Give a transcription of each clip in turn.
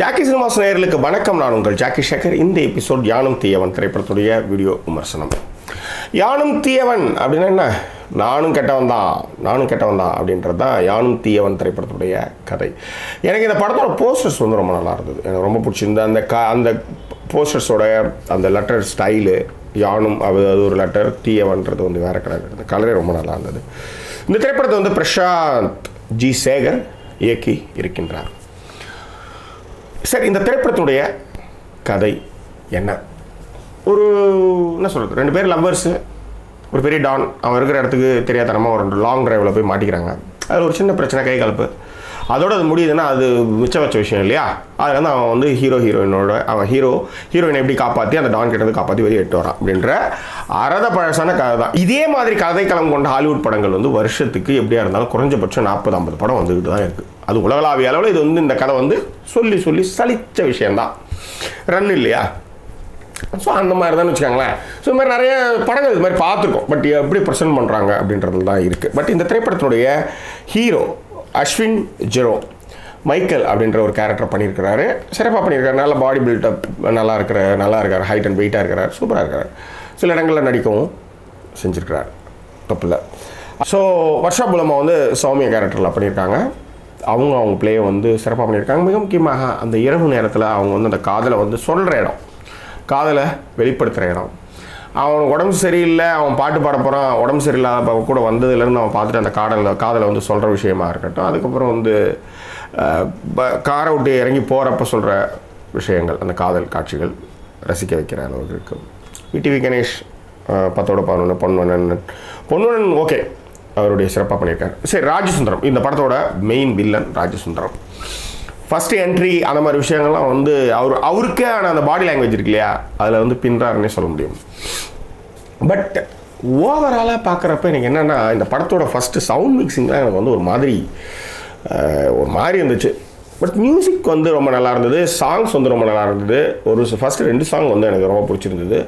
Jackie cinemas நேயர்களுக்கு வணக்கம். நான் உங்கள் ஜாக்கி சேகர். இந்த எபிசோட் யானும் தீயவன் திரைப்படத்துடைய வீடியோ விமர்சனம். யானும் தீயவன் அப்படின்னா என்ன? நானும் கெட்டவன் தான். நானும் கெட்டவன் தான் அப்படின்றது தான் யானும் தீயவன் திரைப்படத்துடைய கதை. எனக்கு இந்த படத்தோட போஸ்டர்ஸ் வந்து ரொம்ப நல்லா இருந்தது. எனக்கு ரொம்ப பிடிச்சிருந்த அந்த க அந்த போஸ்டர்ஸோட அந்த லெட்டர் ஸ்டைலு யானும் அது அது ஒரு லெட்டர் தீயவன்றது வந்து வேறு கலர் இருந்தது. கலரே ரொம்ப நல்லா இருந்தது. இந்த திரைப்படத்தை வந்து பிரசாந்த் ஜி சேகர் இயக்கி இருக்கின்றார். சரி இந்த திரைப்படத்துடைய கதை என்ன? ஒரு என்ன சொல்கிறது ரெண்டு பேர் லவ்வர்ஸு ஒரு பெரிய டான். அவன் இருக்கிற இடத்துக்கு தெரியாதனமாக ஒரு லாங் டிரைவில் போய் மாட்டிக்கிறாங்க. அதில் ஒரு சின்ன பிரச்சனை கை கலப்பு. அதோட அது முடியுதுன்னா அது மிச்சம் வச்ச விஷயம் இல்லையா? அதில் வந்து அவன் வந்து ஹீரோ ஹீரோயினோட அவன் ஹீரோ ஹீரோயினை எப்படி காப்பாற்றி அந்த டான் கிட்ட காப்பாற்றி வெளியே எட்டு வரான் அப்படின்ற அறத பழசான கதை தான். இதே மாதிரி கதைக்களம் கொண்ட ஹாலிவுட் படங்கள் வந்து வருஷத்துக்கு எப்படியா இருந்தாலும் குறைஞ்சபட்சம் நாற்பது ஐம்பது படம் வந்துக்கிட்டு தான் இருக்குது அது உலகளாவிய அளவில் இது வந்து இந்த கதை வந்து சொல்லி சொல்லி சலித்த விஷயம்தான். ரன் இல்லையா? ஸோ அந்த மாதிரி தான் வச்சுக்கோங்களேன். ஸோ இந்த மாதிரி நிறைய படங்கள் இது மாதிரி பார்த்துருக்கோம். பட் எப்படி ப்ரெசென்ட் பண்ணுறாங்க அப்படின்றதுல தான் இருக்குது பட் இந்த திரைப்படத்தினுடைய ஹீரோ அஸ்வின் ஜெரோ மைக்கேல் அப்படின்ற ஒரு கேரக்டர் பண்ணியிருக்கிறாரு. சிறப்பாக பண்ணியிருக்காரு. நல்ல பாடி பில்டப் நல்லா இருக்கிற நல்லா இருக்கார். ஹைட் அண்ட் வெயிட்டாக இருக்கிறார். சூப்பராக இருக்கார் சில இடங்களில் நடிக்கவும் செஞ்சுருக்கிறார். தப்பில் ஸோ வர்ஷா புலமா வந்து சௌமிய கேரக்டரில் பண்ணியிருக்காங்க. அவங்க அவங்க பிளேயை வந்து சிறப்பாக பண்ணியிருக்காங்க. மிக முக்கியமாக அந்த இரவு நேரத்தில் அவங்க வந்து அந்த காதலை வந்து சொல்கிற இடம். காதலை வெளிப்படுத்துகிற இடம். அவன் உடம்பு சரியில்லை அவன் பாட்டு பாட போகிறான் உடம்பு சரியில்லாத கூட வந்ததுலேருந்து அவன் பார்த்துட்டு அந்த காதலை காதலை வந்து சொல்கிற விஷயமா இருக்கட்டும். அதுக்கப்புறம் வந்து காரை விட்டு இறங்கி போகிறப்ப சொல்கிற விஷயங்கள் அந்த காதல் காட்சிகள் ரசிக்க வைக்கிற அளவுக்கு இருக்குது விடிவி கணேஷ் பத்தோட பதினொன்று பொன்வனன் பொன்வனன் ஓகே அவருடைய சிறப்பாக பண்ணியிருக்காரு. சரி ராஜசுந்தரம். இந்த படத்தோட main villain Rajasundaram. First entry அந்த மாதிரி விஷயங்கள்லாம் வந்து அவர் அவருக்கே ஆன அந்த பாடி லாங்குவேஜ் இருக்கு இல்லையா? அதில் வந்து பின்றாருன்னே சொல்ல முடியும். பட் ஓவராலாக பார்க்குறப்ப எனக்கு என்னென்னா இந்த படத்தோட ஃபஸ்ட்டு சவுண்ட் மிக்சிங்லாம் எனக்கு வந்து ஒரு மாதிரி ஒரு மாதிரி இருந்துச்சு. பட் மியூசிக் வந்து ரொம்ப நல்லா இருந்தது. சாங்ஸ் வந்து ரொம்ப நல்லா இருந்தது. ஒரு ஃபஸ்ட்டு ரெண்டு சாங் வந்து எனக்கு ரொம்ப பிடிச்சிருந்தது.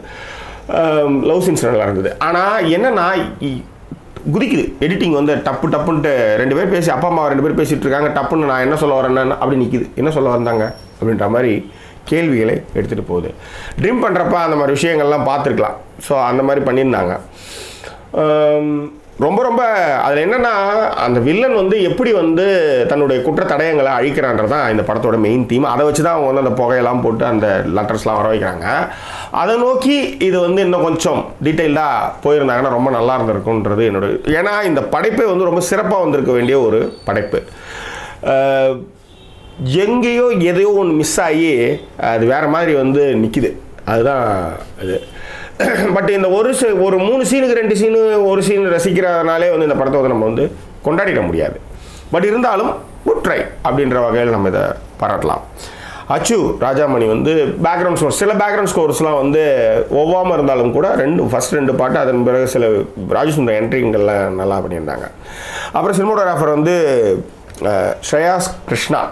லவ் சீன்ஸ் நல்லா இருந்தது. ஆனால் என்னென்னா இ- குதிக்குது. எடிட்டிங் வந்து டப்பு டப்புன்ட்டு ரெண்டு பேர் பேசி அப்பா அம்மா ரெண்டு பேர் பேசிகிட்டு இருக்காங்க. டப்புன்னு நான் என்ன சொல்ல வரேன்னு அப்படி நிற்கிது என்ன சொல்ல வந்தாங்க? அப்படின்ற மாதிரி கேள்விகளை எடுத்துகிட்டு போகுது. ட்ரீம் பண்ணுறப்ப அந்த மாதிரி விஷயங்கள்லாம் பார்த்துருக்கலாம். ஸோ அந்த மாதிரி பண்ணியிருந்தாங்க. ரொம்ப ரொம்ப அதில் என்னென்னா அந்த வில்லன் வந்து எப்படி வந்து தன்னுடைய குற்ற தடயங்களை அழிக்கிறான்றது தான் இந்த படத்தோட மெயின் தீம் அதை வச்சு தான் அவங்க வந்து அந்த புகையெல்லாம் போட்டு அந்த லெட்டர்ஸ்லாம் வர வைக்கிறாங்க. அதை நோக்கி இது வந்து இன்னும் கொஞ்சம் டீட்டெயில்டாக போயிருந்தாங்கன்னா ரொம்ப நல்லா இருந்திருக்குன்றது என்னோட ஏன்னா இந்த படைப்பே வந்து ரொம்ப சிறப்பாக வந்திருக்க வேண்டிய ஒரு படைப்பு. எங்கேயோ எதையோ ஒன்று மிஸ் ஆகி அது வேறு மாதிரி வந்து நிற்கிது அதுதான் இது. பட் இந்த ஒரு சீ ஒரு மூணு சீனுக்கு ரெண்டு சீனு ஒரு சீன் ரசிக்கிறதுனாலே வந்து இந்த படத்தை வந்து நம்ம வந்து கொண்டாடிட முடியாது. பட் இருந்தாலும் குட் ட்ரை அப்படின்ற வகையில் நம்ம இதை பாராட்டலாம். அச்சு ராஜாமணி வந்து பேக்ரவுண்ட் ஸ்கோர் சில பேக்ரவுண்ட் ஸ்கோர்ஸ்லாம் வந்து ஒவ்வாமல் இருந்தாலும் கூட ரெண்டு ஃபஸ்ட் ரெண்டு பாட்டு அதன் பிறகு சில ராஜசுந்தர் என்ட்ரிங்கெல்லாம் நல்லா பண்ணியிருந்தாங்க. அப்புறம் சினிமோட்டோகிராஃபர் வந்து ஸ்ரேயாஸ் கிருஷ்ணா.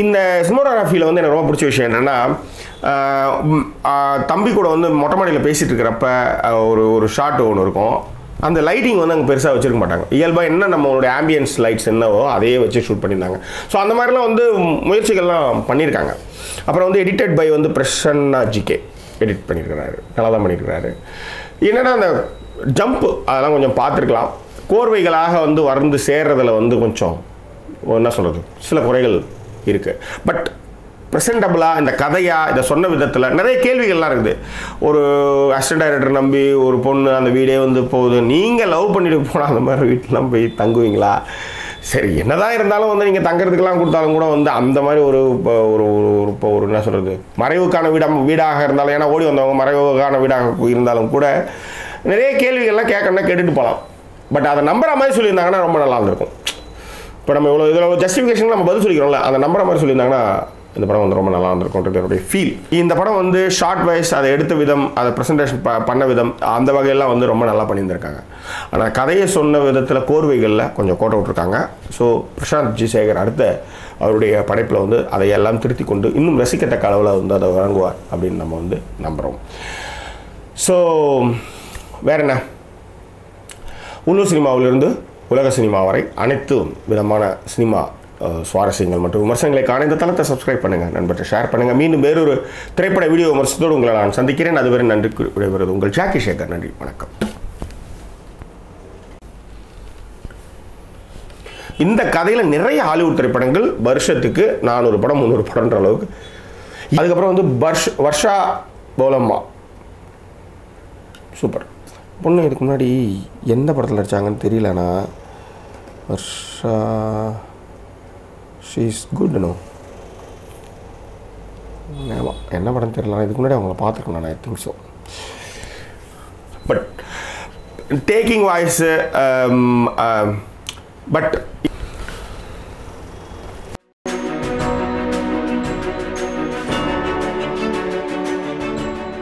இந்த சினிமோகிராஃபியில் வந்து எனக்கு ரொம்ப பிடிச்ச விஷயம் என்னென்னா தம்பி கூட வந்து மொட்டை மாடியில் பேசிகிட்டு இருக்கிறப்ப ஒரு ஒரு ஷாட் ஒன்று இருக்கும். அந்த லைட்டிங் வந்து அங்கே பெருசாக வச்சுருக்க மாட்டாங்க. இயல்பாக என்ன நம்மளோட ஆம்பியன்ஸ் லைட்ஸ் என்னவோ அதையே வச்சு ஷூட் பண்ணியிருந்தாங்க ஸோ அந்த மாதிரிலாம் வந்து முயற்சிகள்லாம் பண்ணியிருக்காங்க அப்புறம் வந்து எடிட்டட் பை வந்து பிரசன்னா ஜிகே எடிட் பண்ணியிருக்கிறாரு நல்லா தான் பண்ணியிருக்கிறாரு என்னென்னா அந்த ஜம்ப்பு அதெல்லாம் கொஞ்சம் பார்த்துருக்கலாம். கோர்வைகளாக வந்து வறந்து சேர்றதில் வந்து கொஞ்சம் என்ன சொல்கிறது சில குறைகள் இருக்குது பட் ப்ரெசென்டபுளாக இந்த கதையாக இதை சொன்ன விதத்தில் நிறைய கேள்விகள்லாம் இருக்குது. ஒரு அசிஸ்டன்ட் டைரக்டர் நம்பி ஒரு பொண்ணு அந்த வீடே வந்து போகுது. நீங்கள் லவ் பண்ணிட்டு போனால் அந்த மாதிரி வீட்டிலாம் போய் தங்குவீங்களா? சரி என்னதான் இருந்தாலும் வந்து நீங்கள் தங்குறதுக்கெல்லாம் கொடுத்தாலும் கூட வந்து அந்த மாதிரி ஒரு இப்போ ஒரு ஒரு ஒரு இப்போ ஒரு என்ன சொல்கிறது மறைவுக்கான வீடம் வீடாக இருந்தாலும் ஏன்னா ஓடி வந்தவங்க மறைவுக்கான வீடாக இருந்தாலும் கூட நிறைய கேள்விகள்லாம் கேட்கணும்னா கேட்டுட்டு போகலாம். பட் அதை நம்புற மாதிரி சொல்லியிருந்தாங்கன்னா ரொம்ப நல்லா இருந்திருக்கும். இப்போ நம்ம இவ்வளோ இதில் ஜஸ்டிஃபிகேஷன் நம்ம பதில் சொல்லிக்கிறோம்ல. அந்த நம்புற மாதிரி சொல்லியிருந்தாங்கன்னா இந்த படம் வந்து ரொம்ப நல்லா இருந்திருக்கும்ன்றது என்னுடைய ஃபீல் இந்த படம் வந்து ஷார்ட் வைஸ் அதை எடுத்த விதம் அதை ப்ரெசன்டேஷன் ப பண்ண விதம் அந்த வகையெல்லாம் வந்து ரொம்ப நல்லா பண்ணியிருந்திருக்காங்க. ஆனால் கதையை சொன்ன விதத்தில் கோர்வைகளில் கொஞ்சம் கோட்டை விட்ருக்காங்க ஸோ பிரசாந்த் ஜி சேகர் அடுத்த அவருடைய படைப்பில் வந்து அதை எல்லாம் திருத்தி கொண்டு இன்னும் ரசிக்கத்தக்க அளவில் வந்து அதை வழங்குவார் அப்படின்னு நம்ம வந்து நம்புகிறோம் ஸோ வேற என்ன? உள்ளூர் சினிமாவிலிருந்து உலக சினிமா வரை அனைத்து விதமான சினிமா சுவாரஸ்யங்கள் மற்றும் விமர்சனங்களை காண இந்த தளத்தை சப்ஸ்கிரைப் பண்ணுங்கள் நண்பர்கள் ஷேர் பண்ணுங்கள் மீண்டும் வேறொரு திரைப்பட வீடியோ விமர்சனத்தோடு உங்களை நான் சந்திக்கிறேன். அதுவரை நன்றி கூறி விடைபெறுவது உங்கள் ஜாக்கி சேகர். நன்றி வணக்கம். இந்த கதையில் நிறைய ஹாலிவுட் திரைப்படங்கள் வருஷத்துக்கு நானூறு படம் முந்நூறு படம்ன்ற அளவுக்கு. அதுக்கப்புறம் வந்து பர்ஷ் வர்ஷா போலம்மா. சூப்பர். பொண்ணு இதுக்கு முன்னாடி எந்த படத்தில் நடித்தாங்கன்னு தெரியலண்ணா. வர்ஷா ஷீஸ் குட் நோ ஆமாம் என்ன படம் தெரியல இதுக்கு முன்னாடி அவங்கள பார்த்துருக்கணும் நான் I think so but taking voice but